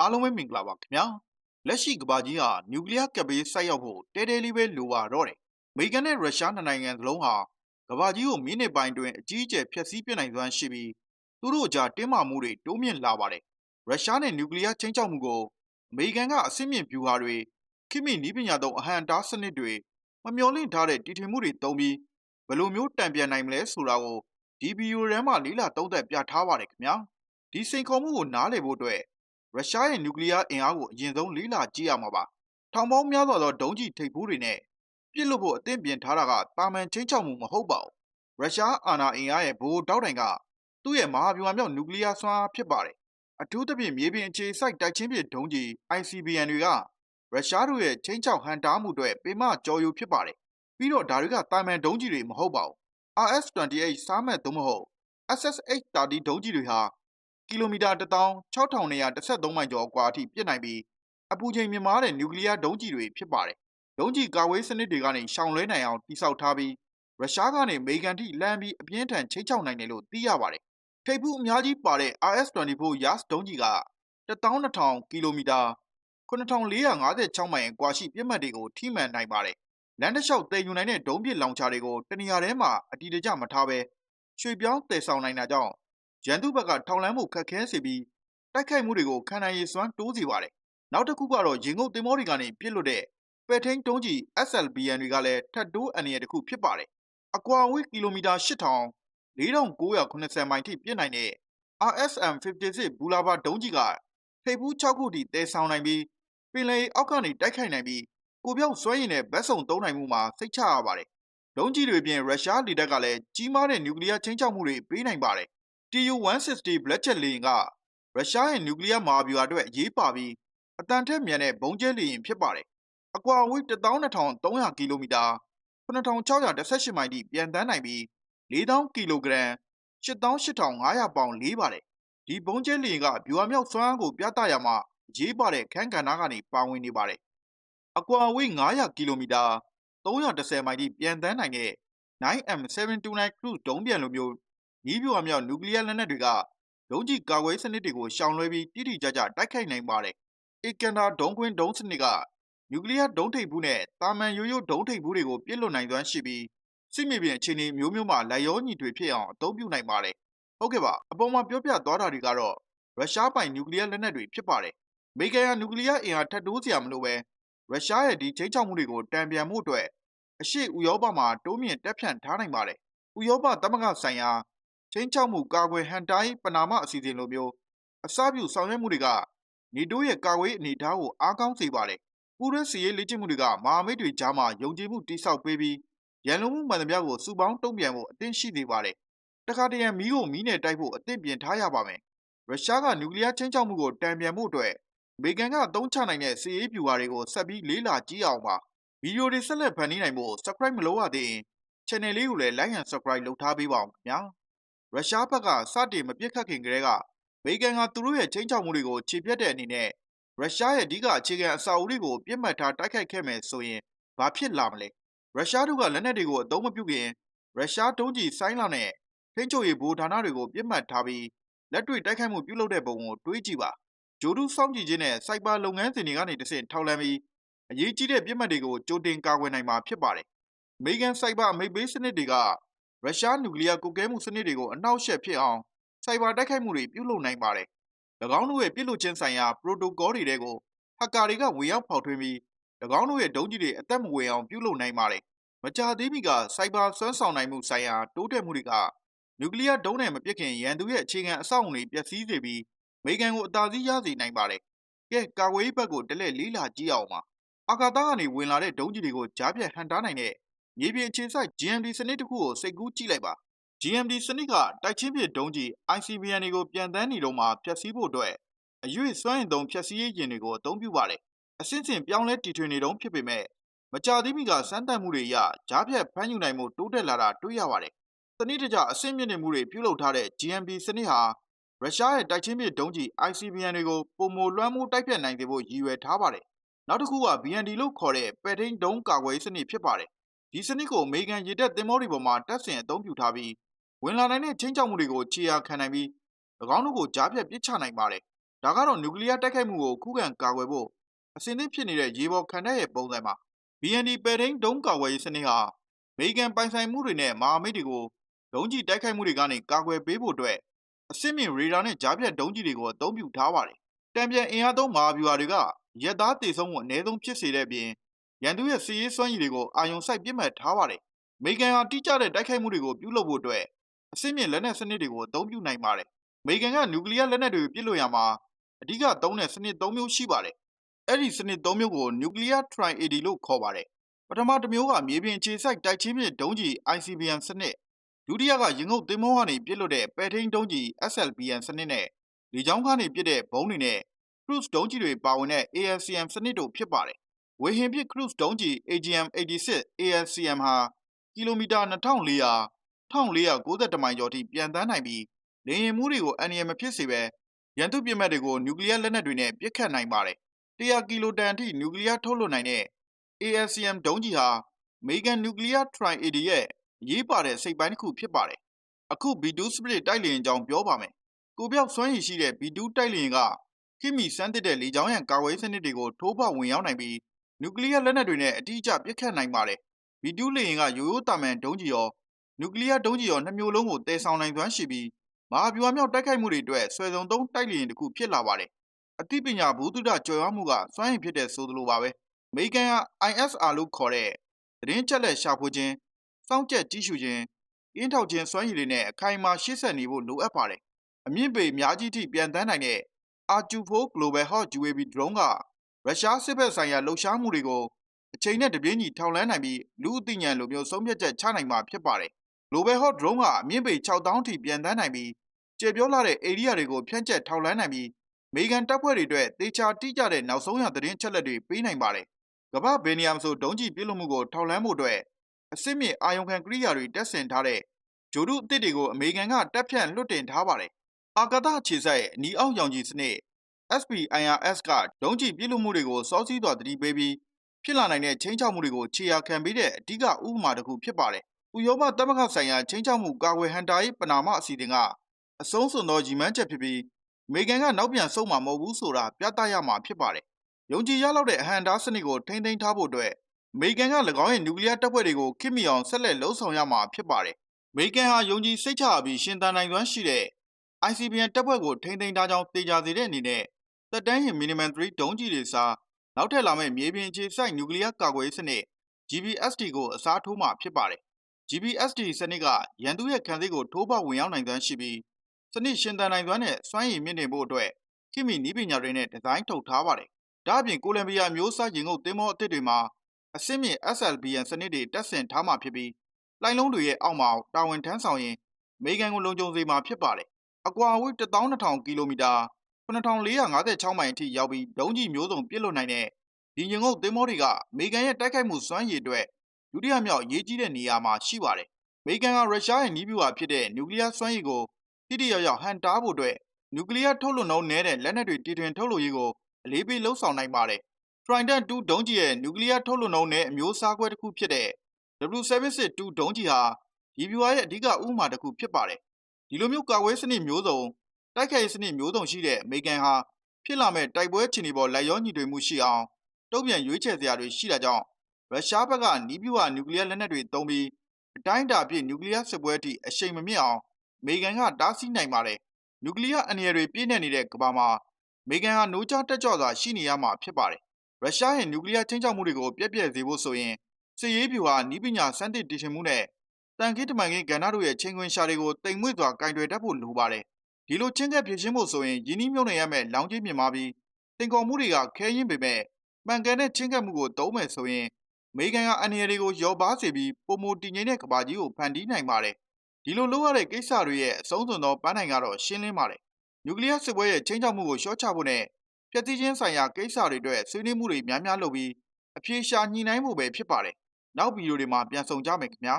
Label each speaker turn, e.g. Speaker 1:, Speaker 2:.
Speaker 1: အားလုံးပဲမင်္ဂလာပါခင်ဗျာလက်ရှိကမ္ဘာကြီးဟာနျူကလ িয়ার ကပ်ဘေးဆိုက်ရောက်ဖို့တဲတဲလေးပဲလိုပါတော့တယ်အမေရိကန်နဲ့ရုရှားနှစ်နိုင်ငံစလုံးဟာကမ္ဘာကြီးကိုမိနစ်ပိုင်းတွင်အကြီးအကျယ်ဖျက်ဆီးပစ်နိုင်စွမ်းရှိပြီးသူတို့အကြားတင်းမာမှုတွေတိုးမြင့်လာပါတယ်ရုရှားနဲ့နျူကလ িয়ার ချင်းချောက်မှုကိုအမေရိကန်ကအစိမ့်မြင့်ဗျူဟာတွေခိမိနီးပညာသုံးအဟံတားစနစ်တွေမမျှော်လင့်ထားတဲ့တီထွင်မှုတွေတုံးပြီးဘယ်လိုမျိုးတံပြန်နိုင်မလဲဆိုတာကိုဒီဗီဒီယိုထဲမှာလေးလာသုံးသပ်ပြထားပါတယ်ခင်ဗျာဒီစိန်ခေါ်မှုကိုနားလည်ဖို့အတွက် ရုရှားရဲ့နျူကလ িয়ার အင်အားကိုအရင်ဆုံးလေးလာကြည့်ရမှာပါ။ထောင်ပေါင်းများစွာသောဒုံးကျည်ထိပ်ဖူးတွေနဲ့ပြစ်လွတ်ဖို့အသင့်ပြင်ထားတာကတာမန်ချင်းချောက်မှုမဟုတ်ပါဘူး။ရုရှားအာဏာအင်အားရဲ့ဗိုလ်တောက်တိုင်ကသူ့ရဲ့မဟာဗျူဟာမြောက်နျူကလ িয়ার စွမ်းအားဖြစ်ပါတယ်။အထူးသဖြင့်မြေပြင်အခြေစိုက်တိုက်ချင်းပစ်ဒုံးကျည် ICBM တွေကရုရှားတို့ရဲ့ချင်းချောက်ဟန်တားမှုတွေပေမကြော်ယူဖြစ်ပါတယ်။ပြီးတော့ဒါတွေကတာမန်ဒုံးကျည်တွေမဟုတ်ပါဘူး။ RS-28 စားမဲ့သို့မဟုတ် SSH-30 ဒုံးကျည်တွေဟာ ကီလိုမီတာ16213မိုင်ကျော်အကွာအထိပစ်နိုင်ပြီးအပူချိန်မြင့်မားတဲ့နျူကလ িয়ার ဒုံးကျည်တွေဖြစ်ပါတယ်။ဒုံးကျည်ကာဝေးစနစ်တွေကနေရှောင်လွှဲနိုင်အောင်တိစောက်ထားပြီးရုရှားကနေအမေရိကန်ထိလှမ်းပြီးအပြင်းထန်ချိတ်ချောက်နိုင်တယ်လို့သိရပါတယ်။ထိပ်ဖူးအများကြီးပါတဲ့ RS-24 Yas ဒုံးကျည်က12000ကီလိုမီတာ9456မိုင်အကွာရှိပြစ်မှတ်တွေကိုထိမှန်နိုင်ပါတယ်။လမ်းတစ်လျှောက်တည်ယူနိုင်တဲ့ဒုံးပစ်လောင်ချာတွေကိုတနေရာထဲမှာအတီတကျမထားဘဲရွှေ့ပြောင်းတည်ဆောင်နိုင်တာကြောင့် ရန်သူဘက်ကထောင်လန်းမှုခက်ခဲစေပြီးတိုက်ခိုက်မှုတွေကိုခံနိုင်ရည်စွမ်းတိုးစေပါတယ်။နောက်တစ်ခုကတော့ရင်ငုတ်တင်မောတွေကနေပြစ်လွတ်တဲ့ပဲထိန်တုံးကြီး SLBN တွေကလည်းထပ်တိုးအန္တရာယ်တစ်ခုဖြစ်ပါတယ်။အကွာအဝေးကီလိုမီတာ8000 4980မိုင်ထိပြစ်နိုင်တဲ့ RSM 56ဘူလာဘာဒုံးကြီးကထိပ်ဖူး6ခုထိတဲဆောင်နိုင်ပြီးပင်လယ်အောက်ကနေတိုက်ခိုက်နိုင်ပြီးကိုပြောက်ဆွဲရင်တဲ့ဘက်စုံသုံးနိုင်မှုမှာစိတ်ချရပါတယ်။ဒုံးကြီးတွေပြင်ရုရှားလေတပ်ကလည်းကြီးမားတဲ့နျူကလ িয়ার ချင်းချောက်မှုတွေပေးနိုင်ပါတယ်။ TU-160 Black Jet လေယာဉ်ကရုရှားရဲ့နျူကလ িয়ার မဟာဗျူဟာအတွက်အရေးပါပြီးအတန်ထက်မြန်တဲ့ဘုံကျဲလေယာဉ်ဖြစ်ပါတယ်။အကွာအဝေး12300ကီလိုမီတာ9618မိုင်ထိပြန်တန်းနိုင်ပြီး4000ကီလိုဂရမ်18500ပေါင်လေးပါတယ်။ဒီဘုံကျဲလေယာဉ်ကဗျူဟာမြောက်စွမ်းအားကိုပြသရမှာအရေးပါတဲ့ခန်းကဏ္ဍကနေပါဝင်နေပါတယ်။အကွာအဝေး900ကီလိုမီတာ310မိုင်ထိပြန်တန်းနိုင်တဲ့ 9M729 Cruise ဒုံးပြန်လိုမျိုး နည်းဗျူဟာမြောက် နျူကလီးယားလက်နက်တွေက ဒုံးကျည်ကာကွယ်ရေးစနစ်တွေကို ရှောင်လွှဲပြီး တိတိကျကျ တိုက်ခိုက်နိုင်ပါတယ်။ Iskander ဒုံးကွင်းဒုံးစနစ်က နျူကလီးယား ဒုံးထိပ်ဖူးနဲ့ သာမန်ရိုးရိုး ဒုံးထိပ်ဖူးတွေကို ပစ်လွှတ်နိုင်စွမ်းရှိပြီး စစ်မြေပြင်အခြေအနေအမျိုးမျိုးမှာ လိုက်လျောညီထွေဖြစ်အောင် အသုံးပြုနိုင်ပါတယ်။ဟုတ်ကဲ့ပါ။အပေါ်မှာပြောပြသွားတာတွေကတော့ ရုရှားပိုင် နျူကလီးယားလက်နက်တွေ ဖြစ်ပါတယ်။အမေရိကန်ဟာ နျူကလီးယားအင်အား ထပ်တိုးစရာမလိုဘဲ ရုရှားရဲ့ ဒီခြိမ်းခြောက်မှုတွေကို တန်ပြန်ဖို့အတွက် အရှေ့ဥရောပမှာ တိုးမြှင့်တပ်ဖြန့်ထားနိုင်ပါတယ်။ဥရောပသမဂ္ဂဆိုင်ရာ ချင်းချောက်မှုကာကွယ်ဟန်တိုင်းပနာမအစီအစဉ်လိုမျိုးအစပြုဆောင်ရွက်မှုတွေကနေတိုးရဲ့ကာကွယ်အနေအထားကိုအားကောင်းစေပါတယ်။ပူးရဲစီရေးလေ့ကျင့်မှုတွေကမဟာမိတ်တွေကြားမှာယုံကြည်မှုတိစောက်ပေးပြီးရန်လိုမှုမှန်သမျှကိုစုပေါင်းတုံ့ပြန်ဖို့အသင့်ရှိနေပါတယ်။တခါတရံမီးကိုမီးနဲ့တိုက်ဖို့အသင့်ပြင်ထားရပါမယ်။ရုရှားကနျူကလ িয়ার ချင်းချောက်မှုကိုတံပြန်မှုအတွက်အမေရိကန်ကအသုံးချနိုင်တဲ့စီရေးဗျူဟာတွေကိုဆက်ပြီးလေးလာကြည့်အောင်ပါ။ဗီဒီယိုတွေဆက်လက်ဖန်တီးနိုင်ဖို့ Subscribe မလုပ်ရသေးရင် Channel လေးကိုလည်း Like and Subscribe လုပ်ထားပေးပါအောင်ခင်ဗျာ။ ရုရှားဘက်ကစတင်မပြစ်ခတ်ခင်ကတည်းကအမေရိကန်ကသူတို့ရဲ့ချင်းချောက်မှုတွေကိုခြေပြတ်တဲ့အနေနဲ့ရုရှားရဲ့အဓိကအခြေခံအဆောက်အဦတွေကိုပြစ်မှတ်ထားတိုက်ခိုက်ခဲ့မယ်ဆိုရင်ဘာဖြစ်လာမလဲ။ရုရှားတို့ကလက်နက်တွေကိုအသုံးမပြုခင်ရုရှားတုံးကြီးဆိုင်းလာနဲ့ထိန်းချုပ်ရေးဗိုလ်ဌာနတွေကိုပြစ်မှတ်ထားပြီးလက်တွေ့တိုက်ခိုက်မှုပြုလုပ်တဲ့ပုံကိုတွေးကြည့်ပါ။ဂျိုဒူးစောင့်ကြည့်ခြင်းနဲ့စိုက်ဘာလုပ်ငန်းစဉ်တွေကနေတဆင့်ထောက်လှမ်းပြီးအရေးကြီးတဲ့ပြစ်မှတ်တွေကိုကြိုတင်ကာကွယ်နိုင်မှာဖြစ်ပါတယ်။အမေရိကန်စိုက်ဘာအမိတ်ပေးစနစ်တွေက ရုရှားနျူကလီးယားကုကဲမှုစနစ်တွေကိုအနှောက်အယှက်ဖြစ်အောင်စိုက်ဘာတိုက်ခိုက်မှုတွေပြုလုပ်နိုင်ပါတယ်။၎င်းတို့ရဲ့ပြုလုပ်ခြင်းဆိုင်ရာ protocol တွေထဲကိုဟက်ကာတွေကဝင်ရောက်ဖောက်ထွင်းပြီး၎င်းတို့ရဲ့ဒုံးကျည်တွေအသက်မဝင်အောင်ပြုလုပ်နိုင်ပါတယ်။မကြာသေးမီကစိုက်ဘာဆွမ်းဆောင်နိုင်မှုဆိုင်ရာတိုးတက်မှုတွေကနျူကလ িয়ার ဒုံးနဲ့မပစ်ခင်ရန်သူရဲ့အခြေခံအဆောက်အုံတွေပျက်စီးစေပြီးအမေရိကန်ကိုအသာစီးရစေနိုင်ပါတယ်။ကဲကာဝေးဘက်ကိုတလဲလေးလာကြည့်အောင်ပါ။အာကာသကနေဝင်လာတဲ့ဒုံးကျည်တွေကိုကြားပြတ်ဟန်တားနိုင်တဲ့ မြေပြင်အခြေစိုက် GMD စနစ်တစ်ခုကိုစိတ်ကူးကြည့်လိုက်ပါ GMD စနစ်ကတိုက်ချင်းပြဒုံးကြီး ICBM တွေကိုပြန်တန်းနေတော့မှဖျက်ဆီးဖို့အတွက်အရွေ့စွမ်းအင်သုံးဖျက်ဆီးရေးယာဉ်တွေကိုအသုံးပြုပါတယ်အဆင့်ဆင့်ပြောင်းလဲတီထွင်နေတုန်းဖြစ်ပေမဲ့မကြာသေးမီကစမ်းသပ်မှုတွေအရကြားဖြတ်ဖမ်းယူနိုင်မှုတိုးတက်လာတာတွေ့ရပါတယ်။တနည်းတကျအဆင့်မြင့်နေမှုတွေပြုလုပ်ထားတဲ့ GMD စနစ်ဟာရုရှားရဲ့တိုက်ချင်းပြဒုံးကြီး ICBM တွေကိုပုံမလွှမ်းမိုးတိုက်ဖြတ်နိုင်စေဖို့ရည်ရွယ်ထားပါတယ်။နောက်တစ်ခုက BND လို့ခေါ်တဲ့ပဲထိန်ဒုံးကာကွယ်စနစ်ဖြစ်ပါတယ်။ ဒီစနစ်ကိုအမေရိကန်ရေတပ်သင်္ဘောတွေပေါ်မှာတပ်ဆင်အသုံးပြုထားပြီးဝင်လာနိုင်တဲ့ချင်းချောက်မှုတွေကိုခြေရာခံနိုင်ပြီး၎င်းတို့ကိုကြားဖြတ်ပစ်ချနိုင်ပါတယ် ဒါကတော့နျူကလ িয়ারတိုက်ခိုက်မှုကိုခုခံကာကွယ်ဖို့အစဉ်သင့်ဖြစ်နေတဲ့ရေပေါ်ခံတပ်ရဲ့ပုံစံပါ BND ပဲထိန်ဒုံးကာကွယ်ရေးစနစ်ဟာအမေရိကန်ပိုင်ဆိုင်မှုတွေနဲ့မဟာမိတ်တွေကိုဒုံးကျည်တိုက်ခိုက်မှုတွေကနေကာကွယ်ပေးဖို့အတွက်အစစ်မြင့်ရေဒါနဲ့ကြားဖြတ်ဒုံးကျည်တွေကိုအသုံးပြုထားပါတယ်တံပြန်အင်အားသုံးမဟာဗျူဟာတွေကရက်သားတေဆုံးမှုအ ਨੇ ဆုံးဖြစ်စေတဲ့အပြင် ရန်သူရဲ့စီးရေးစွမ်းရည်တွေကိုအာရုံစိုက်ပြစ်မှတ်ထားပါတယ်အမေရိကန်ဟာတိကျတဲ့တိုက်ခိုက်မှုတွေကိုပြုလုပ်ဖို့အတွက်အစစ်မြင့်လက်နက်စနစ်တွေကိုအသုံးပြုနိုင်ပါတယ်အမေရိကန်ကနျူကလ িয়ার လက်နက်တွေကိုပြစ်လို့ရမှာအဓိကသုံးတဲ့စနစ်၃မျိုးရှိပါတယ်အဲ့ဒီစနစ်၃မျိုးကို Nuclear Tri-AD လို့ခေါ်ပါတယ်ပထမတစ်မျိုးကမြေပြင်အခြေစိုက်တိုက်ချင်းမြစ်ဒုံးကျည် ICBM စနစ်ဒုတိယကရင်ငုတ်သင်္ဘောကနေပြစ်လွတ်တဲ့ပဲထိန်ဒုံးကျည် SLBM စနစ်နဲ့လေကြောင်းကနေပြစ်တဲ့ဘုံးတွေနဲ့ cruise ဒုံးကျည်တွေပါဝင်တဲ့ ALCM စနစ်တို့ဖြစ်ပါတယ် ဝေဟင်ပစ် Cruise ဒုံးကျည် AGM-86 ALCM ဟာ ကီလိုမီတာ 2400 1490မိုင်ကျော်ထိ ပျံသန်းနိုင်ပြီး လေယာဉ်မှူးတွေကို အန္တရာယ်မဖြစ်စေဘဲ ရန်သူပစ်မှတ်တွေကို နျူကလီးယားလက်နက်တွေနဲ့ ပစ်ခတ်နိုင်ပါတယ်။100 ကီလိုတန်အထိ နျူကလီးယား ထုတ်လွှတ်နိုင်တဲ့ ALCM ဒုံးကျည်ဟာ အမေရိကန် နျူကလီးယား Tri-A ရဲ့ အရေးပါတဲ့ အစိတ်အပိုင်းတခု ဖြစ်ပါတယ်။အခု B-2 Spirit တိုက်လေယာဉ်အကြောင်း ပြောပါမယ်။ကိုယ်ပျောက်စွမ်းရည်ရှိတဲ့ B-2 တိုက်လေယာဉ်က ခေတ်မီဆန်းသစ်တဲ့ လေကြောင်းရန် ကာကွယ်ရေးစနစ်တွေကို ထိုးဖောက်ဝင်ရောက်နိုင်ပြီး နျူကလီးယားလက်နက်တွေနဲ့ အတိအကျပစ်ခတ်နိုင်ပါတယ်။ B-2 လေယာဉ်က ရိုးရိုးသာမန်ဒုံးကျည်ရော နျူကလီးယားဒုံးကျည်ရော နှစ်မျိုးလုံးကို သယ်ဆောင်နိုင်စွမ်းရှိပြီး မဟာဗျူဟာမြောက် တိုက်ခိုက်မှုတွေအတွက် အစွယ်စုံသုံး တိုက်လေယာဉ်တခု ဖြစ်လာပါတယ်။အသိပညာ ဗဟုသုတ ကြွယ်ဝမှုက စွမ်းရည်ဖြစ်တယ် ဆိုသလိုပါပဲ။အမေရိကန်ဟာ ISR လို့ခေါ်တဲ့ သတင်းအချက်အလက် ရှာဖွေခြင်း၊စောင့်ကြပ်ကြည့်ရှုခြင်း၊ကင်းထောက်ခြင်း စွမ်းရည်တွေနဲ့ အခိုင်အမာ ရှေ့ဆက်နေဖို့ လိုအပ်ပါတယ်။အမြင့်ပေအများကြီးအထိ ပျံသန်းနိုင်တဲ့ R-24 Global Hawk UAV ဒရုန်းက ရုရှားစစ်ဘက်ဆိုင်ရာလှုပ်ရှားမှုတွေကိုအချိန်နဲ့တပြေးညီထောက်လှမ်းနိုင်ပြီးလူအသိဉာဏ်လိုမျိုးဆုံးဖြတ်ချက်ချနိုင်မှာဖြစ်ပါတယ်။ Global Hawk drone ကအမြင့်ပေ6000ထိပြန်တန်းနိုင်ပြီးကျေပြောလာတဲ့ area တွေကိုဖြန့်ကျက်ထောက်လှမ်းနိုင်ပြီးအမေရိကန်တပ်ဖွဲ့တွေအတွက်တေချာတိကျတဲ့နောက်ဆုံးရသတင်းချက်လက်တွေပေးနိုင်ပါတယ်။ကမ္ဘာဘယ်နေရာမှာဆိုဒုံးကျည်ပြစ်လွှတ်မှုကိုထောက်လှမ်းဖို့အတွက်အစစ်မြစ်အာယုံခံကိရိယာတွေတက်ဆင်ထားတဲ့ဂျိုဒုအသစ်တွေကိုအမေရိကန်ကတပ်ဖြန့်လွှတ်တင်ထားပါတယ်။အာကာသခြေစိုက်အနီအောက်ရောင်ခြည်စနစ် SPIRS ကဒုံးကျည်ပြစ်လွှတ်မှုတွေကိုစောစီးစွာတတိပေးပြီးဖြစ်လာနိုင်တဲ့ချင်းချောက်မှုတွေကိုခြေရာခံပေးတဲ့အဓိကဥပမာတစ်ခုဖြစ်ပါတယ်။ဥရောပသမဂ္ဂဆိုင်ရာချင်းချောက်မှုကာကွယ်ဟန်တာရေးပနာမအစီအစဉ်ကအဆုံးစွန်သောကြီးမန်းချက်ဖြစ်ပြီးအမေရိကန်ကနောက်ပြန်ဆုတ်မှာမဟုတ်ဘူးဆိုတာပြသရမှာဖြစ်ပါတယ်။ယုံကြည်ရလောက်တဲ့အဟန်တာစနစ်ကိုထိမ့်သိမ်းထားဖို့အတွက်အမေရိကန်က၎င်းရဲ့နျူကလ িয়ার တပ်ဖွဲ့တွေကိုခင်မီအောင်ဆက်လက်လှုံ့ဆော်ရမှာဖြစ်ပါတယ်။အမေရိကန်ဟာယုံကြည်စိတ်ချပြီးရှင်သန်နိုင်စွမ်းရှိတဲ့ ICBM တပ်ဖွဲ့ကိုထိမ့်သိမ်းထားကြောင်းသိကြစေတဲ့အနေနဲ့ သက်တမ်းရင် minimum 3ဒုံးကျည်တွေစားနောက်ထပ်လာမယ့်မြေပြင်အခြေစိုက်နျူကလ িয়ার ကာကွယ်ရေးစနစ် GBSD ကိုအစားထိုးမှာဖြစ်ပါတယ်။ GBSD စနစ်ကရန်သူရဲ့ခံစစ်ကိုထိုးပေါက်ဝင်ရောက်နိုင်စွမ်းရှိပြီးစနစ်ရှင်သန်နိုင်စွမ်းနဲ့စွမ်းရည်မြင့်တင်ဖို့အတွက်ခိမီနီးပညာတွေနဲ့ဒီဇိုင်းထုတ်ထားပါတယ်။ဒါ့အပြင်ကိုလံဘီယာမျိုးစားရင်ငုတ်သင်းမောအသစ်တွေမှာအစစ်မြင့် SLBN စနစ်တွေတက်ဆင်ထားမှာဖြစ်ပြီးလိုင်းလုံးတွေရဲ့အောက်မှာတာဝန်ထမ်းဆောင်ရင်အမေရိကန်ကိုလုံခြုံစေမှာဖြစ်ပါတယ်။အကွာအဝေး12000ကီလိုမီတာ 9456မိုင်အထိရောက်ပြီးဒုံးကျည်မျိုးစုံပြစ်လွတ်နိုင်တဲ့ဒီရင်ငုတ်သင်းမောတွေကအမေရိကန်ရဲ့တိုက်ခိုက်မှုစွမ်းရည်အတွက်ဒုတိယမြောက်အရေးကြီးတဲ့နေရာမှာရှိပါတယ်။အမေရိကန်ကရုရှားရဲ့နီးဗျူဟာဖြစ်တဲ့နျူကလ িয়ার စွမ်းရည်ကိုတိတိယောက်ယောက်ဟန်တားဖို့အတွက်နျူကလ িয়ার ထုတ်လွှတ်နှုန်းနည်းတဲ့လက်နက်တွေတီထွင်ထုတ်လုပ်ရေးကိုအလေးပေးလှုံ့ဆော်နိုင်ပါတယ်။ Trident 2ဒုံးကျည်ရဲ့နျူကလ িয়ার ထုတ်လွှတ်နှုန်းနဲ့အမျိုးအစားခွဲတစ်ခုဖြစ်တဲ့ W762 ဒုံးကျည်ဟာဒီဗျူဟာရဲ့အဓိကဥပမာတစ်ခုဖြစ်ပါတယ်။ဒီလိုမျိုးကာကွယ်စနစ်မျိုးစုံ တိုက်ခိုက်ရေးစနစ်မျိုးစုံရှိတဲ့အမေရိကန်ဟာဖြစ်လာမဲ့တိုက်ပွဲချီနေပေါ်လိုက်ရောညီတွေမှုရှိအောင်တုံ့ပြန်ရွေးချယ်စရာတွေရှိတာကြောင့်ရုရှားဘက်ကနီးဗျူဟာနျူကလ িয়ারလက်နက်တွေသုံးပြီးအတိုင်းအတာအဖြစ်နျူကလ িয়ার စစ်ပွဲအထိအရှိန်မမြင့်အောင်အမေရိကန်ကတားဆီးနိုင်ပါတယ်နျူကလ িয়ার အန္တရာယ်တွေပြည့်နေနေတဲ့ကမ္ဘာမှာအမေရိကန်ဟာနိုးကြားတက်ကြွစွာရှိနေရမှာဖြစ်ပါတယ်ရုရှားရဲ့နျူကလ িয়ার ချင်းချောက်မှုတွေကိုပြည့်ပြည့်စေဖို့ဆိုရင်စစ်ရေးဗျူဟာနီးပညာစမ်းသစ်တည်ရှင်မှုနဲ့တန်ခင်းတမန်ခင်းကဏ္ဍတို့ရဲ့ချိန်ခွင်ရှာတွေကိုတိမ်မွေ့စွာကင်တွယ်တတ်ဖို့လိုပါတယ် ဒီလိုချင်းကပ်ဖြစ်ချင်းဖို့ဆိုရင်ယင်းနှီးမြုပ်နှံရမယ့်လောင်ကြီးမြင်ပါပြီးတင်ကော်မှုတွေကခဲရင်ပေမဲ့မှန်ကန်တဲ့ချင်းကပ်မှုကိုတုံးမယ်ဆိုရင်အမေရိကန်ကအန္တရာယ်တွေကိုလျော့ပါစေပြီးပုံမတည်ငြိမ်တဲ့ကမ္ဘာကြီးကိုဖန်တီးနိုင်ပါတယ်ဒီလိုလုပ်ရတဲ့ကိစ္စတွေရဲ့အဆုံးစွန်သောပန်းနိုင်ကတော့ရှင်းလင်းပါတယ်နျူကလ িয়ার စစ်ပွဲရဲ့ချင်းချောက်မှုကိုလျှော့ချဖို့နဲ့ဖျက်ဆီးခြင်းဆိုင်ရာကိစ္စတွေအတွက်ဆွေးနွေးမှုတွေများများလုပ်ပြီးအပြေရှာညှိနှိုင်းဖို့ပဲဖြစ်ပါတယ်နောက်ဗီဒီယိုတွေမှာပြန်ဆောင်ကြမယ်ခင်ဗျာ